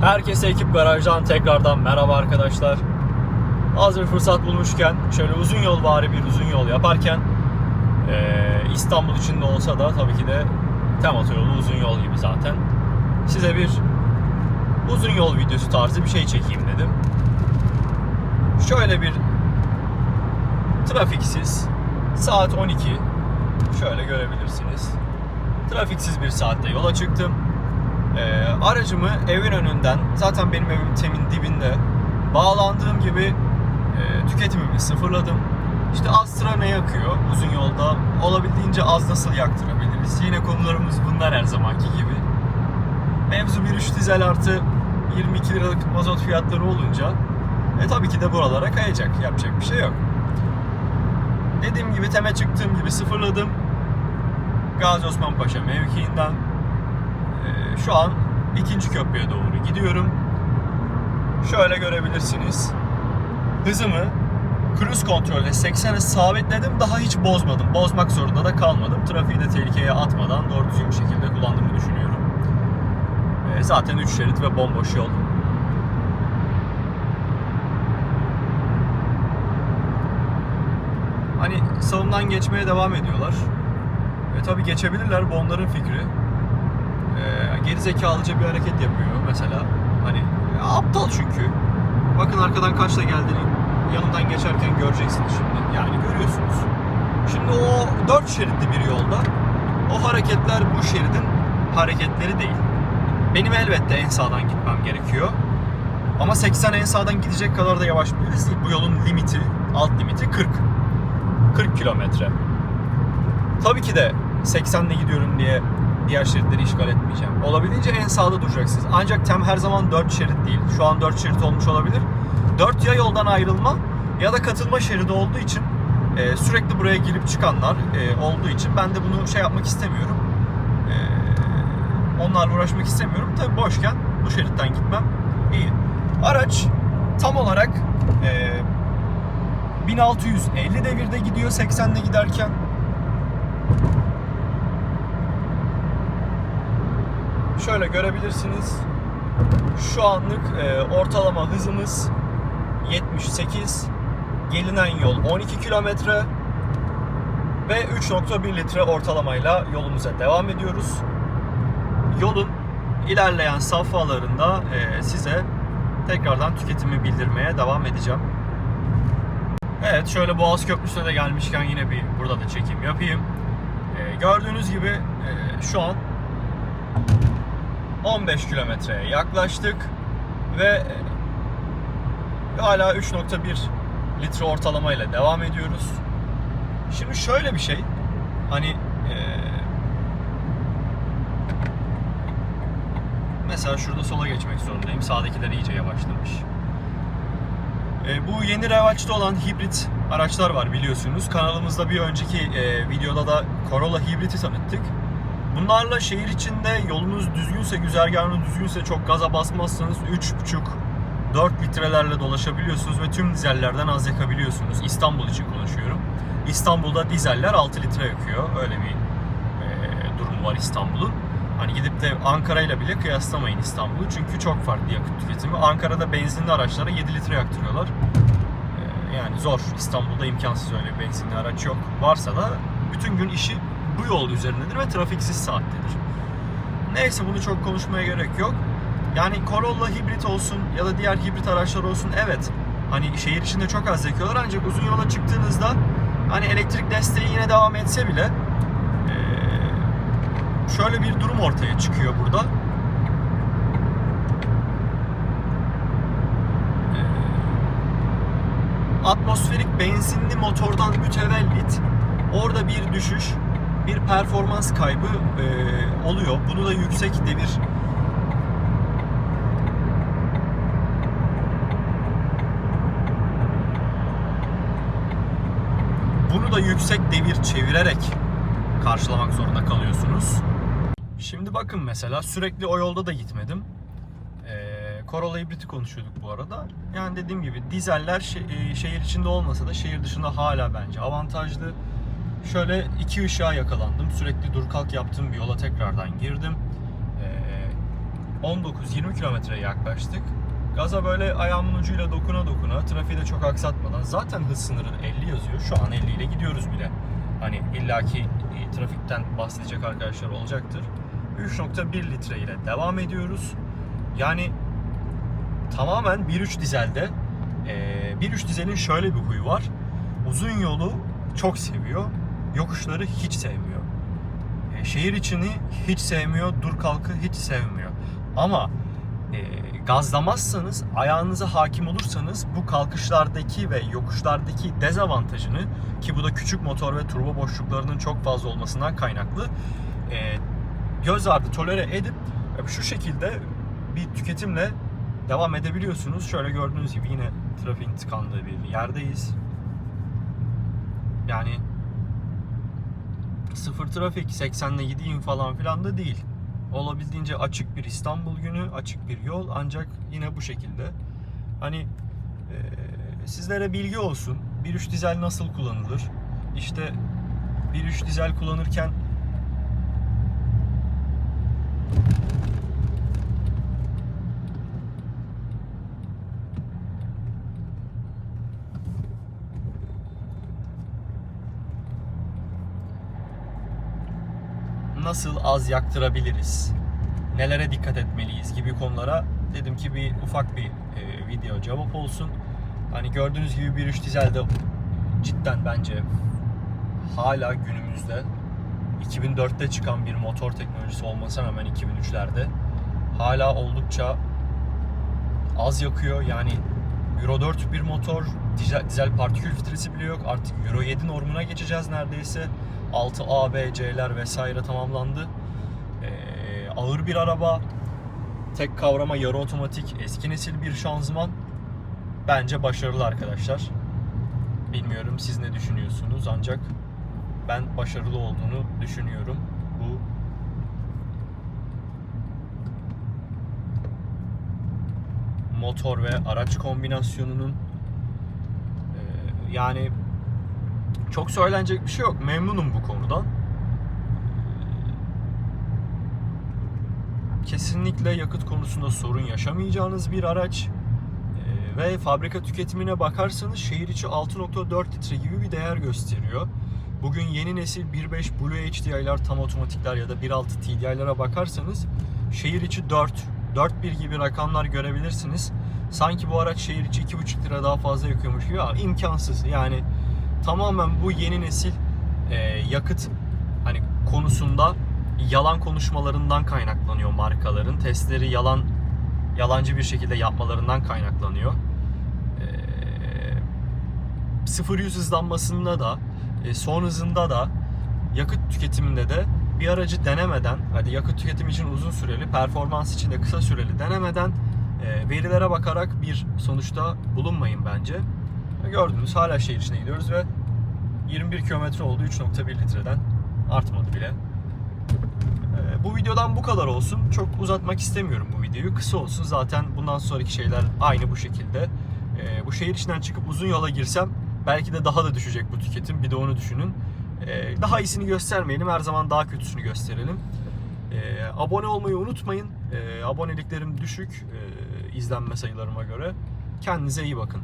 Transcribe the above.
Herkese ekip garajdan tekrardan merhaba arkadaşlar. Az bir fırsat bulmuşken şöyle uzun yol bari bir uzun yol yaparken eee, İstanbul içinde olsa da tabii ki de tem otoyolu uzun yol gibi zaten. Size bir uzun yol videosu tarzı bir şey çekeyim dedim. Şöyle bir trafiksiz saat 12 şöyle görebilirsiniz. Trafiksiz bir saatte yola çıktım. Ee, aracımı evin önünden zaten benim evim temin dibinde bağlandığım gibi e, tüketimimi sıfırladım. İşte az sıra ne yakıyor uzun yolda olabildiğince az nasıl yaktırabiliriz? Yine konularımız bunlar her zamanki gibi. Mevzu 1.3 dizel artı 22 liralık mazot fiyatları olunca e tabii ki de buralara kayacak. Yapacak bir şey yok. Dediğim gibi teme çıktığım gibi sıfırladım. Gazi Osman Paşa mevkiinden şu an ikinci köprüye doğru gidiyorum. Şöyle görebilirsiniz. Hızımı cruise kontrolle 80'e sabitledim. Daha hiç bozmadım. Bozmak zorunda da kalmadım. Trafiği de tehlikeye atmadan doğru düzgün şekilde kullandığımı düşünüyorum. Ee, zaten 3 şerit ve bomboş yol. Hani sağımdan geçmeye devam ediyorlar. Ve tabii geçebilirler. Bu onların fikri e, geri zekalıca bir hareket yapıyor mesela. Hani e, aptal çünkü. Bakın arkadan kaçla geldiğini yanından geçerken göreceksiniz şimdi. Yani görüyorsunuz. Şimdi o dört şeritli bir yolda o hareketler bu şeridin hareketleri değil. Benim elbette en sağdan gitmem gerekiyor. Ama 80 en sağdan gidecek kadar da yavaş bir değil. Bu yolun limiti, alt limiti 40. 40 kilometre. Tabii ki de 80'le gidiyorum diye diğer şeritleri işgal etmeyeceğim. Olabildiğince en sağda duracaksınız. Ancak tem her zaman 4 şerit değil. Şu an 4 şerit olmuş olabilir. 4 ya yoldan ayrılma ya da katılma şeridi olduğu için e, sürekli buraya girip çıkanlar e, olduğu için ben de bunu şey yapmak istemiyorum. E, onlarla uğraşmak istemiyorum. Tabi boşken bu şeritten gitmem iyi. Araç tam olarak e, 1650 devirde gidiyor 80'de giderken. Şöyle görebilirsiniz. Şu anlık e, ortalama hızımız 78. Gelinen yol 12 kilometre ve 3.1 litre ortalamayla yolumuza devam ediyoruz. Yolun ilerleyen safhalarında e, size tekrardan tüketimi bildirmeye devam edeceğim. Evet şöyle Boğaz Köprüsü'ne de gelmişken yine bir burada da çekim yapayım. E, gördüğünüz gibi e, şu an 15 kilometreye yaklaştık ve hala 3.1 litre ortalama ile devam ediyoruz. Şimdi şöyle bir şey, hani eee, mesela şurada sola geçmek zorundayım. Sağdakiler iyice yavaşlamış. E, bu yeni revaçta olan hibrit araçlar var biliyorsunuz. Kanalımızda bir önceki e, videoda da Corolla hibriti tanıttık. Bunlarla şehir içinde yolunuz düzgünse, güzergahınız düzgünse çok gaza basmazsanız 3,5-4 litrelerle dolaşabiliyorsunuz ve tüm dizellerden az yakabiliyorsunuz. İstanbul için konuşuyorum. İstanbul'da dizeller 6 litre yakıyor. Öyle bir e, durum var İstanbul'un. Hani gidip de Ankara ile bile kıyaslamayın İstanbul'u. Çünkü çok farklı yakıt tüketimi. Ankara'da benzinli araçlara 7 litre yaktırıyorlar. E, yani zor. İstanbul'da imkansız öyle bir benzinli araç yok. Varsa da bütün gün işi bu yol üzerindedir ve trafiksiz saattedir. Neyse bunu çok konuşmaya gerek yok. Yani Corolla hibrit olsun ya da diğer hibrit araçlar olsun evet hani şehir içinde çok az yakıyorlar ancak uzun yola çıktığınızda hani elektrik desteği yine devam etse bile şöyle bir durum ortaya çıkıyor burada. Atmosferik benzinli motordan mütevellit orada bir düşüş bir performans kaybı e, oluyor. Bunu da yüksek devir bunu da yüksek devir çevirerek karşılamak zorunda kalıyorsunuz. Şimdi bakın mesela sürekli o yolda da gitmedim. Ee, Corolla hibriti konuşuyorduk bu arada. Yani dediğim gibi dizeller e, şehir içinde olmasa da şehir dışında hala bence avantajlı. Şöyle iki ışığa yakalandım. Sürekli dur kalk yaptığım bir yola tekrardan girdim. Ee, 19-20 kilometreye yaklaştık. Gaza böyle ayağımın ucuyla dokuna dokuna, trafiği de çok aksatmadan. Zaten hız sınırı 50 yazıyor. Şu an 50 ile gidiyoruz bile. Hani illaki e, trafikten bahsedecek arkadaşlar olacaktır. 3.1 litre ile devam ediyoruz. Yani tamamen 1.3 dizelde. Ee, 1.3 dizelin şöyle bir huyu var. Uzun yolu çok seviyor. Yokuşları hiç sevmiyor. Ee, şehir içini hiç sevmiyor. Dur kalkı hiç sevmiyor. Ama e, gazlamazsanız, ayağınıza hakim olursanız bu kalkışlardaki ve yokuşlardaki dezavantajını ki bu da küçük motor ve turbo boşluklarının çok fazla olmasından kaynaklı e, göz ardı tolere edip e, şu şekilde bir tüketimle devam edebiliyorsunuz. Şöyle gördüğünüz gibi yine trafiğin tıkandığı bir yerdeyiz. Yani sıfır trafik 80'le gideyim falan filan da değil. Olabildiğince açık bir İstanbul günü, açık bir yol ancak yine bu şekilde. Hani e, sizlere bilgi olsun. 1.3 dizel nasıl kullanılır? İşte 1.3 dizel kullanırken nasıl az yaktırabiliriz? Nelere dikkat etmeliyiz gibi konulara dedim ki bir ufak bir e, video cevap olsun. Hani gördüğünüz gibi 1.3 dizelde cidden bence hala günümüzde 2004'te çıkan bir motor teknolojisi olmasına rağmen 2003'lerde hala oldukça az yakıyor. Yani Euro 4 bir motor, dizel, dizel partikül filtresi bile yok. Artık Euro 7 normuna geçeceğiz neredeyse. 6 A, B, C'ler vesaire tamamlandı. Ee, ağır bir araba, tek kavrama yarı otomatik, eski nesil bir şanzıman. Bence başarılı arkadaşlar. Bilmiyorum siz ne düşünüyorsunuz ancak ben başarılı olduğunu düşünüyorum. Bu motor ve araç kombinasyonunun Ee, yani çok söylenecek bir şey yok. Memnunum bu konudan. Kesinlikle yakıt konusunda sorun yaşamayacağınız bir araç. Ee, Ve fabrika tüketimine bakarsanız şehir içi 6.4 litre gibi bir değer gösteriyor. Bugün yeni nesil 1.5 Blue HDI'lar tam otomatikler ya da 1.6 TDI'lara bakarsanız şehir içi 4, 4.1 gibi rakamlar görebilirsiniz. Sanki bu araç şehir içi 2.5 lira daha fazla yakıyormuş gibi ama imkansız. Yani tamamen bu yeni nesil e, yakıt hani konusunda yalan konuşmalarından kaynaklanıyor markaların. Testleri yalan yalancı bir şekilde yapmalarından kaynaklanıyor. E, 0 100 hızlanmasında da e, son hızında da yakıt tüketiminde de bir aracı denemeden hadi yakıt tüketimi için uzun süreli performans için de kısa süreli denemeden e, verilere bakarak bir sonuçta bulunmayın bence. Gördüğünüz hala şehir içine gidiyoruz ve 21 kilometre oldu 3.1 litreden artmadı bile. E, bu videodan bu kadar olsun. Çok uzatmak istemiyorum bu videoyu. Kısa olsun. Zaten bundan sonraki şeyler aynı bu şekilde. E, bu şehir içinden çıkıp uzun yola girsem belki de daha da düşecek bu tüketim. Bir de onu düşünün. E, daha iyisini göstermeyelim. Her zaman daha kötüsünü gösterelim. E, abone olmayı unutmayın. E, aboneliklerim düşük izlenme sayılarıma göre. Kendinize iyi bakın.